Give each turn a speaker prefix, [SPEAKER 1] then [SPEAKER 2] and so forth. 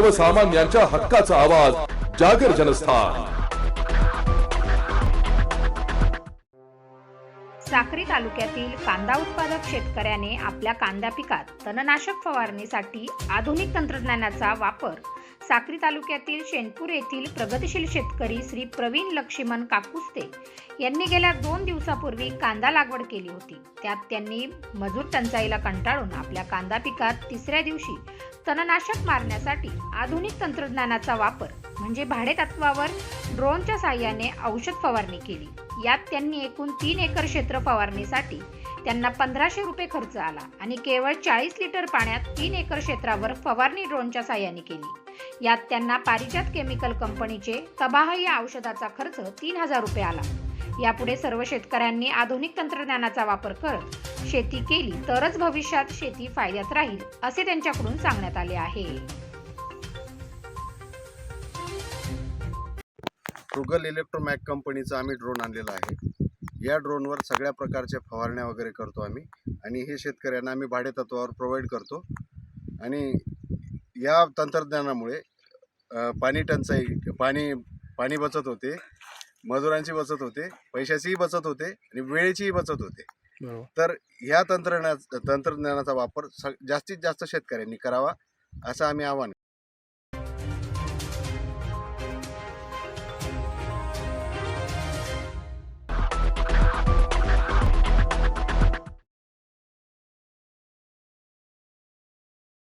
[SPEAKER 1] सर्वसामान्यांच्या हक्काचा आवाज जागर जनस्थान.
[SPEAKER 2] साक्री तालुक्यातील कांदा उत्पादक शेतकऱ्याने आपल्या कांदा पिकात तणनाशक फवारणीसाठी आधुनिक तंत्रज्ञानाचा वापर. साक्री तालुक्यातील शेणपूर येथील प्रगतीशील शेतकरी श्री प्रवीण लक्ष्मण काकुस्ते यांनी गेल्या दोन दिवसापूर्वी कांदा लागवड केली होती. त्यात त्यांनी मजूर टंचाईला कंटाळून आपल्या कांदा पिकात तिसऱ्या दिवशी तणनाशक मारण्यासाठी आधुनिक तंत्रज्ञानाचा वापर म्हणजे भाडेतत्वावर ड्रोनच्या साहाय्याने औषध फवारणी केली. यात त्यांनी एकूण तीन एकर क्षेत्र फवारणीसाठी त्यांना पंधराशे रुपये खर्च आला आणि केवळ चाळीस लिटर पाण्यात तीन एकर क्षेत्रावर फवारणी ड्रोनच्या साहाय्याने केली. यात त्यांना पारिजात केमिकल कंपनीचे तबाह या औषधाचा खर्च तीन हजार रुपये आला. यापुढे सर्व शेतकऱ्यांनी आधुनिक तंत्रज्ञानाचा वापर करत शेती केली तरच भविष्यात शेती फायद्यात राहील असे त्यांच्याकडून सांगण्यात आले आहे.
[SPEAKER 3] ट्रुगल इलेक्ट्रोमॅक कंपनीचा आम्ही ड्रोन आणलेला आहे. या ड्रोनवर सगळ्या प्रकारच्या फवारण्या वगैरे करतो आम्ही. आणि हे शेतकऱ्यांना आम्ही भाडेतत्वावर प्रोव्हाइड करतो. आणि या तंत्रज्ञानामुळे पाणी टंचाई पाणी पाणी बचत होते मजुरांची बचत होते पैशाचीही बचत होते आणि वेळेचीही बचत होते. तर ह्या तंत्रज्ञा तंत्रज्ञानाचा वापर स जास्तीत जास्त शेतकऱ्यांनी करावा असं आम्ही आवाहन